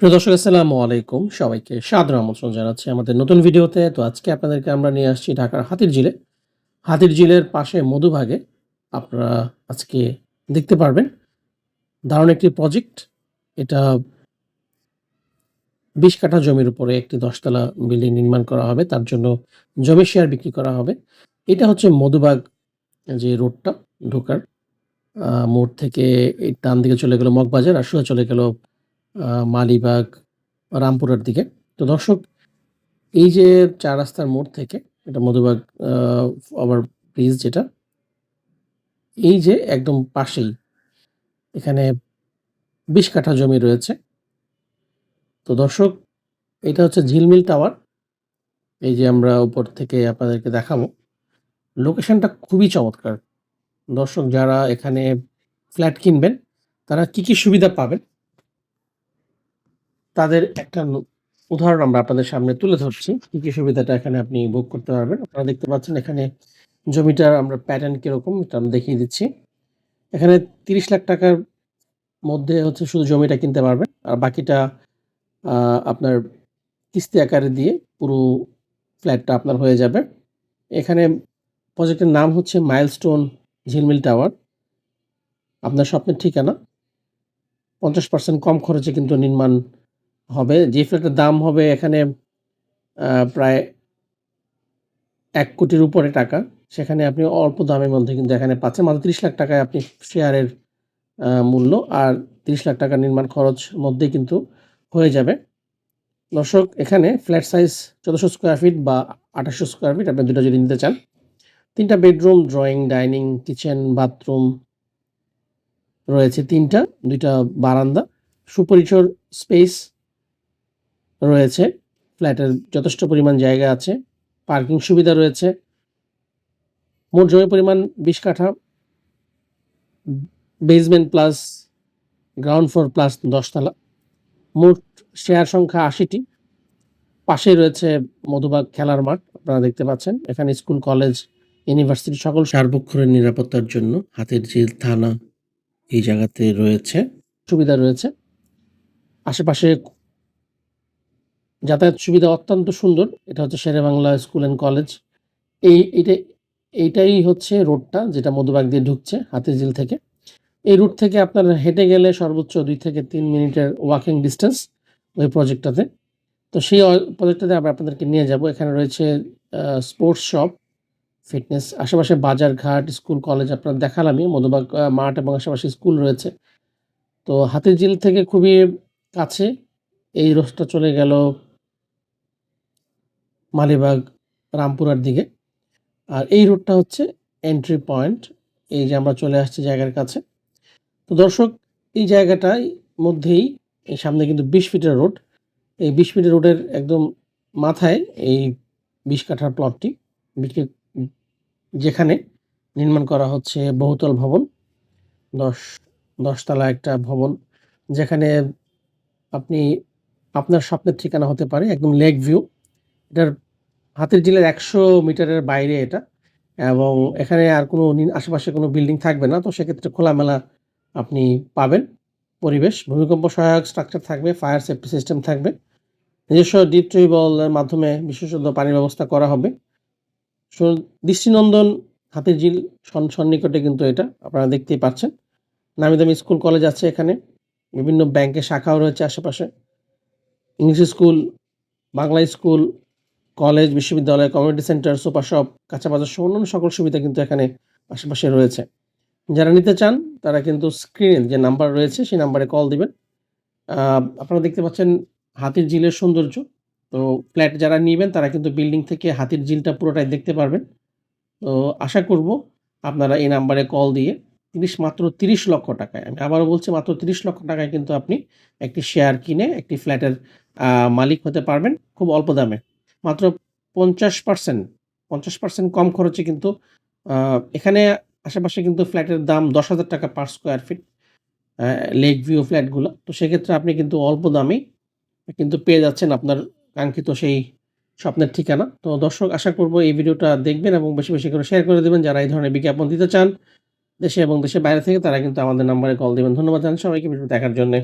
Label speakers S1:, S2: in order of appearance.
S1: প্রিয় দর্শক, আসসালামু আলাইকুম। সবাইকে সাদর আমন্ত্রণ জানাচ্ছি আমাদের নতুন ভিডিওতে। তো আজকে আপনাদেরকে আমরা নিয়ে আসছি ঢাকার হাতির ঝিলে হাতির ঝিলের পাশে মধুভাগে আপনারা আজকে দেখতে পারবেন দারুণ একটি প্রজেক্ট এটা বিশ কাঠা জমির উপরে একটি দশতলা বিল্ডিং নির্মাণ করা হবে। তার জন্য জমি শেয়ার বিক্রি করা হবে। এটা হচ্ছে মধুবাগ যে রোডটা ঢোকার। মোড় থেকে এই ডান দিকে চলে গেল মগবাজার, আর সোজা চলে গেল মালিবাগ রামপুরার দিকে। তো দর্শক, এই যে চার রাস্তার মোড় থেকে, এটা মধুবাগ ওভার ব্রিজ যেটা, এই যে একদম পাশেই, এখানে বিশ কাঠা জমি রয়েছে। তো দর্শক, এটা হচ্ছে ঝিলমিল টাওয়ার। এই যে আমরা উপর থেকে আপনাদেরকে দেখাবো, লোকেশনটা খুবই চমৎকার। দর্শক, যারা এখানে ফ্ল্যাট কিনবেন, তারা কি কি সুবিধা পাবেন তাদের একটা উদাহরণ আমরা আপনাদের সামনে তুলে ধরছি। কি কি সুবিধাটা এখানে আপনি ভোগ করতে পারবেন? আপনারা দেখতে পাচ্ছেন এখানে জমিটার আমরা প্যাটার্ন কীরকম এটা আমরা দেখিয়ে দিচ্ছি। এখানে তিরিশ লাখ টাকার মধ্যে হচ্ছে শুধু জমিটা কিনতে পারবেন। আর বাকিটা আপনার কিস্তি আকারে দিয়ে পুরো ফ্ল্যাটটা আপনার হয়ে যাবে। এখানে প্রজেক্টের নাম হচ্ছে মাইলস্টোন ঝিলমিল টাওয়ার আপনার স্বপ্নের ঠিকানা। পঞ্চাশ পার্সেন্ট কম খরচে কিন্তু নির্মাণ হবে, যে ফ্ল্যাটের দাম হবে এখানে প্রায় এক কোটির উপরে টাকা। সেখানে আপনি অল্প দামের মধ্যে কিন্তু এখানে পাচ্ছেন। মাত্র তিরিশ লাখ টাকায় আপনি শেয়ারের মূল্য। আর তিরিশ লাখ টাকা নির্মাণ খরচ মধ্যেই কিন্তু হয়ে যাবে। দর্শক, এখানে ফ্ল্যাট সাইজ চোদ্দোশো স্কোয়ার ফিট বা আঠাশশো স্কোয়ার ফিট আপনি দুটো যদি নিতে চান। তিনটা bedroom, drawing, dining, kitchen, bathroom রয়েছে তিনটা, দুইটা বারান্দা। সুপরিচর স্পেস রয়েছে। ফ্ল্যাটের যথেষ্ট পরিমাণ জায়গা আছে। পার্কিং সুবিধা রয়েছে। মোট জমি পরিমাণ বিশ কাঠা। Basement plus, ground floor plus দশতলা। মোট শেয়ার সংখ্যা আশিটি। পাশে রয়েছে মধুবাগ খেলার মাঠ, আপনারা দেখতে পাচ্ছেন। এখানে স্কুল, কলেজ, ইউনিভার্সিটি সকল সার্বক্ষণের নিরাপত্তার জন্য হাতের ঝিল থানা এই জায়গাতে রয়েছে। সুবিধা রয়েছে। আশেপাশে যাতায়াত সুবিধা অত্যন্ত সুন্দর। এটা হচ্ছে শেরেবাংলা স্কুল অ্যান্ড কলেজ। এই এটা এইটাই হচ্ছে রোডটা যেটা মধুবাগ দিয়ে ঢুকছে হাতিঝিল থেকে। এই রুট থেকে আপনার হেঁটে গেলে সর্বোচ্চ দুই থেকে তিন মিনিটের ওয়াকিং ডিস্টেন্স ওই প্রজেক্টটাতে তো সেই প্রজেক্টটাতে আমরা আপনাদেরকে নিয়ে যাব। এখানে রয়েছে স্পোর্টস শপ ফিটনেস আশেপাশে বাজার ঘাট স্কুল, কলেজ আপনার দেখালামই। মধুবাগ মাঠ এবং আশেপাশে স্কুল রয়েছে। তো হাতিঝিল থেকে খুবই কাছে। এই রোডটা চলে গেল মালিবাগ, রামপুরার দিকে। আর এই রোডটা হচ্ছে এন্ট্রি পয়েন্ট এই যে আমরা চলে আসছি জায়গার কাছে। তো দর্শক, এই জায়গাটার মধ্যেই, এই সামনে কিন্তু বিশ ফিটের রোড এই বিশ ফিটের রোডের একদম মাথায় এই বিশ কাঠার প্লটটি যেখানে নির্মাণ করা হচ্ছে বহুতল ভবন, দশ, দশতলা একটা ভবন, যেখানে আপনি আপনার স্বপ্নের ঠিকানা হতে পারে, একদম লেক ভিউ এটার হাতের জেলের একশো মিটারের বাইরে এটা। এবং এখানে আর কোনো আশেপাশে কোনো বিল্ডিং থাকবে না, তো সেক্ষেত্রে খোলামেলা আপনি পাবেন পরিবেশ। ভূমিকম্প সহায়ক স্ট্রাকচার থাকবে, ফায়ার সেফটি সিস্টেম থাকবে। নিজস্ব ডিপ টিউবওয়েলের মাধ্যমে বিশেষত পানির ব্যবস্থা করা হবে। দৃষ্টিনন্দন হাতির ঝিল সন- সন্নিকটে কিন্তু এটা, আপনারা দেখতেই পাচ্ছেন। নামি দামি স্কুল কলেজ আছে এখানে, বিভিন্ন ব্যাংকের শাখাও রয়েছে আশেপাশে। English school, Bangla school college, বিশ্ববিদ্যালয় কমিউনিটি সেন্টার সুপার শপ কাঁচা বাজার সহ অন্যান্য সকল সুবিধা কিন্তু এখানে আশেপাশে রয়েছে। যারা নিতে চান, তারা কিন্তু স্ক্রিনে যে নাম্বার রয়েছে, সেই নাম্বারে কল দিবেন। আপনারা দেখতে পাচ্ছেন হাতির ঝিলের সৌন্দর্য। তো ফ্ল্যাট যারা নেবেন, তারা কিন্তু বিল্ডিং থেকে হাতির ঝিলটা পুরোটাই দেখতে পারবেন। তো আশা করব আপনারা এই নাম্বারে কল দিয়ে তিরিশ, মাত্র তিরিশ লক্ষ টাকায়, আমি আবারও বলছি মাত্র তিরিশ লক্ষ টাকায় কিন্তু আপনি একটি শেয়ার কিনে একটি ফ্ল্যাটের মালিক হতে পারবেন খুব অল্প দামে। মাত্র পঞ্চাশ পার্সেন্ট পঞ্চাশ পার্সেন্ট কম খরচে কিন্তু এখানে আশেপাশে কিন্তু ফ্ল্যাটের দাম দশ হাজার টাকা per square feet lake view ফ্ল্যাটগুলো। তো সেক্ষেত্রে আপনি কিন্তু অল্প দামেই কিন্তু পেয়ে যাচ্ছেন আপনার কাঙ্ক্ষিত সেই স্বপ্নের ঠিকানা। তো দর্শক, আশা করব এই ভিডিওটা দেখবেন এবং বেশি বেশি করে শেয়ার করে দেবেন। যারা এই ধরনের বিজ্ঞাপন দিতে চান দেশে এবং দেশের বাইরে থেকে, তারা কিন্তু আমাদের নাম্বারে কল দেবেন। ধন্যবাদ জানাই সবাইকে। ভিডিও দেখার জন্য।